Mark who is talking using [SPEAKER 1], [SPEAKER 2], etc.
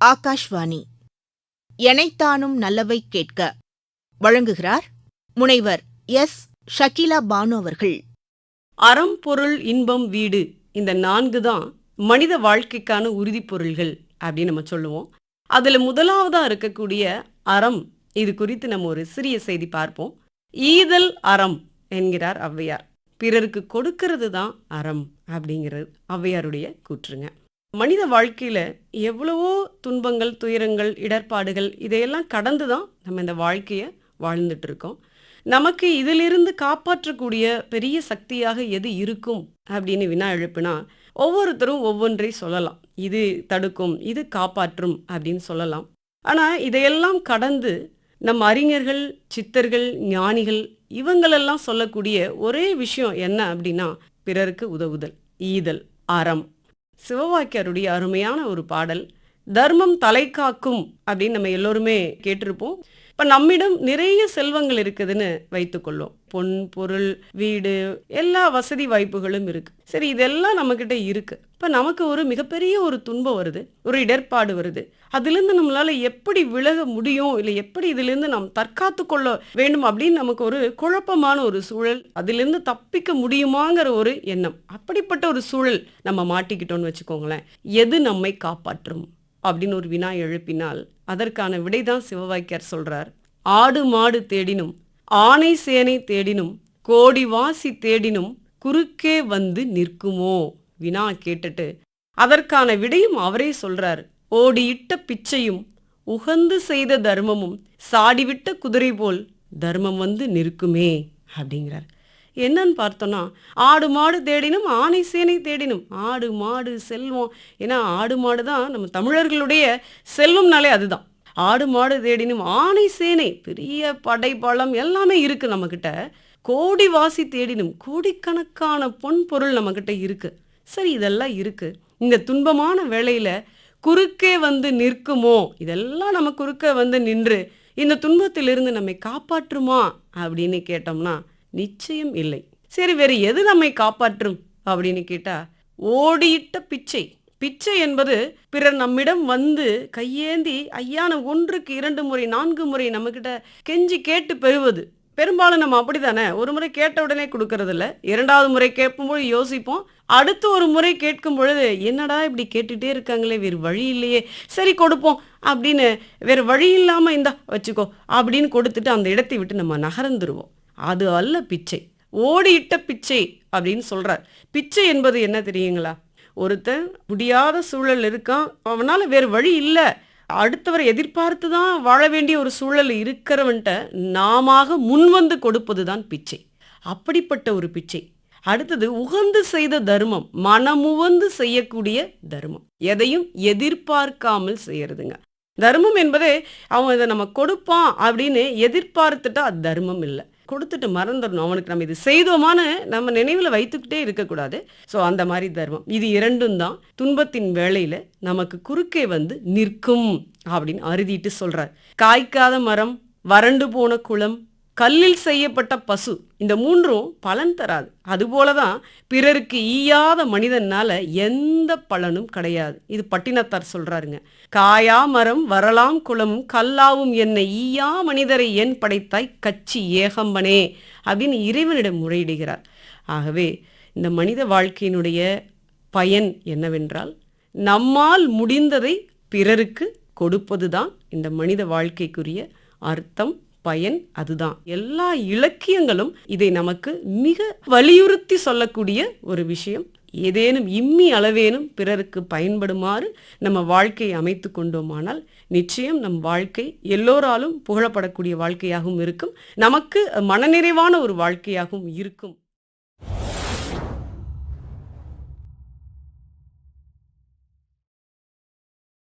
[SPEAKER 1] ஆகாஷ்வாணி. எனைத்தானும் நல்லவை கேட்க வழங்குகிறார் முனைவர் எஸ். ஷகிலா பானு அவர்கள்.
[SPEAKER 2] அறம் பொருள் இன்பம் வீடு இந்த நான்கு தான் மனித வாழ்க்கைக்கான உறுதிப்பொருள்கள் அப்படின்னு நம்ம சொல்லுவோம். அதில் முதலாவதாக இருக்கக்கூடிய அறம் இது குறித்து நம்ம ஒரு சிறிய செய்தி பார்ப்போம். ஈதல் அறம் என்கிறார் ஔவையார். பிறருக்கு கொடுக்கிறது தான் அறம் அப்படிங்கிறது ஔவையாருடைய கூற்றுங்க. மனித வாழ்க்கையில எவ்வளவோ துன்பங்கள் துயரங்கள் இடர்பாடுகள் இதையெல்லாம் கடந்து தான் நம்ம இந்த வாழ்க்கையை வாழ்ந்துட்டு இருக்கோம் நமக்கு இதிலிருந்து காப்பாற்றக்கூடிய பெரிய சக்தியாக எது இருக்கும் அப்படின்னு வினா எழுப்புனா ஒவ்வொருத்தரும் ஒவ்வொன்றை சொல்லலாம். இது தடுக்கும் இது காப்பாற்றும் அப்படின்னு சொல்லலாம். ஆனால் இதையெல்லாம் கடந்து நம் அறிஞர்கள் சித்தர்கள் ஞானிகள் இவங்களெல்லாம் சொல்லக்கூடிய ஒரே விஷயம் என்ன அப்படின்னா பிறருக்கு உதவுதல் ஈதல் அறம். சிவவாக்கியருடைய அருமையான ஒரு பாடல். தர்மம் தலை காக்கும் அப்படின்னு நம்ம எல்லோருமே கேட்டிருப்போம். இப்போ நம்மிடம் நிறைய செல்வங்கள் இருக்குதுன்னு வைத்துக்கொள்வோம் பொன் பொருள் வீடு எல்லா வசதி வாய்ப்புகளும் இருக்கு. சரி இதெல்லாம் நம்மக்கிட்ட இருக்கு. இப்போ நமக்கு ஒரு மிகப்பெரிய ஒரு துன்பம் வருது. ஒரு இடர்பாடு வருது. அதுலேருந்து நம்மளால எப்படி விலக முடியும்? இல்லை எப்படி இதுலேருந்து நாம் தற்காத்து கொள்ள வேண்டும் அப்படின்னு நமக்கு ஒரு குழப்பமான ஒரு சூழல் அதுலேருந்து தப்பிக்க முடியுமாங்கிற ஒரு எண்ணம். அப்படிப்பட்ட ஒரு சூழல் நம்ம மாட்டிக்கிட்டோம்னு வச்சுக்கோங்களேன். எது நம்மை காப்பாற்றும்? அப்படின்னு ஒரு வினா எழுப்பினால் அதற்கான விடைதான் சிவவாக்கியார் சொல்றார். ஆடு மாடு தேடினும் ஆனை சேனை தேடினும் கோடி வாசி தேடினும் குறுக்கே வந்து நிற்குமோ? வினா கேட்டுட்டு அதற்கான விடையும் அவரே சொல்றார். ஓடியிட்ட பிச்சையும் உகந்து செய்த தர்மமும் சாடிவிட்ட குதிரை போல் தர்மம் வந்து நிற்குமே? அப்படிங்கிறார். என்னன்னு பார்த்தோன்னா ஆடு மாடு தேடினும் ஆனை சேனை தேடினும் ஆடு மாடு செல்வம். ஏன்னா ஆடு மாடு தான் நம்ம தமிழர்களுடைய செல்வம்னாலே அதுதான். ஆடு மாடு தேடினும் ஆனை சேனை பெரிய படை பலம் எல்லாமே இருக்கு நம்மக்கிட்ட கோடி வாசி தேடினும் கோடிக்கணக்கான பொன் பொருள் நம்மக்கிட்ட இருக்கு. சரி இதெல்லாம் இருக்கு. இந்த துன்பமான வேளையில குறுக்கே வந்து நிற்குமோ? இதெல்லாம் நம்ம குறுக்கே வந்து நின்று இந்த துன்பத்திலிருந்து நம்மை காப்பாற்றுமா? அப்படின்னு கேட்டோம்னா நிச்சயம் இல்லை. சரி வேறு எது நம்மை காப்பாற்றும்? அப்படின்னு கேட்டா ஓடியிட்ட பிச்சை. பிச்சை என்பது பிறர் நம்மிடம் வந்து கையேந்தி ஐயான ஒன்றுக்கு இரண்டு முறை நான்கு முறை நம்மக்கிட்ட கெஞ்சி கேட்டு பெறுவது. பெரும்பாலும் நம்ம அப்படிதானே ஒரு முறை கேட்ட உடனே கொடுக்கறது இல்லை இரண்டாவது முறை கேட்கும்போது யோசிப்போம். அடுத்து ஒரு முறை கேட்கும் பொழுது என்னடா இப்படி கேட்டுட்டே இருக்காங்களே வேறு வழி இல்லையே. சரி கொடுப்போம் அப்படின்னு வேறு வழி இல்லாமல் இந்தா வச்சுக்கோ அப்படின்னு கொடுத்துட்டு அந்த இடத்தை விட்டு நம்ம நகர்ந்துருவோம். அது அல்ல பிச்சை. ஓடியிட்ட பிச்சை அப்படின்னு சொல்றார். பிச்சை என்பது என்ன தெரியுங்களா? ஒருத்தன் முடியாத சூழல் இருக்கான் அவனால் வேறு வழி இல்லை. அடுத்தவரை எதிர்பார்த்து தான் வாழ வேண்டிய ஒரு சூழல் இருக்கிறவன்ட்ட நாம முன்வந்து கொடுப்பது தான் பிச்சை. அப்படிப்பட்ட ஒரு பிச்சை. அடுத்தது உகந்து செய்த தர்மம் மனமுவந்து செய்யக்கூடிய தர்மம். எதையும் எதிர்பார்க்காமல் செய்யறதுங்க. தர்மம் என்பதே அவன் இதை நம்ம கொடுப்பான் அப்படின்னு எதிர்பார்த்துட்டா அது தர்மம் இல்லை. கொடுத்துட்டு மறந்துடணும். அவனுக்கு நம்ம இது செய்தோமான்னு நம்ம நினைவில் வைத்துக்கிட்டே இருக்கக்கூடாது. ஸோ அந்த மாதிரி தர்மம். இது இரண்டும் தான். துன்பத்தின் வேளையில் நமக்கு குறுக்கே வந்து நிற்கும் அப்படின்னு அறுதிட்டு சொல்கிறார் காய்க்காத மரம் வறண்டு போன குளம் கல்லில் செய்யப்பட்ட பசு. இந்த மூன்றும் பலன் தராது. அதுபோல தான் பிறருக்கு ஈயாத மனிதனால எந்த பலனும் கிடையாது. இது பட்டினத்தார் சொல்றாருங்க. காயா மரம் வரலாம் குளம் கல்லாவும் என்னை ஈயா மனிதரை என் படைத்தாய் கச்சி ஏகம்பனே அப்படின்னு இறைவனிடம் முறையிடுகிறார். ஆகவே இந்த மனித வாழ்க்கையினுடைய பயன் என்னவென்றால் நம்மால் முடிந்ததை பிறருக்கு கொடுப்பதுதான் இந்த மனித வாழ்க்கைக்குரிய அர்த்தம். பயன் அதுதான். எல்லா இலக்கியங்களும் இதை நமக்கு மிக வலியுறுத்தி சொல்லக்கூடிய ஒரு விஷயம். ஏதேனும் இம்மி அளவேனும் பிறருக்கு பயன்படுமாறு நம்ம வாழ்க்கையை அமைத்து கொண்டோமானால் நிச்சயம் நம் வாழ்க்கை எல்லோராலும் புகழப்படக்கூடிய வாழ்க்கையாகவும் இருக்கும். நமக்கு மனநிறைவான ஒரு வாழ்க்கையாகவும் இருக்கும்.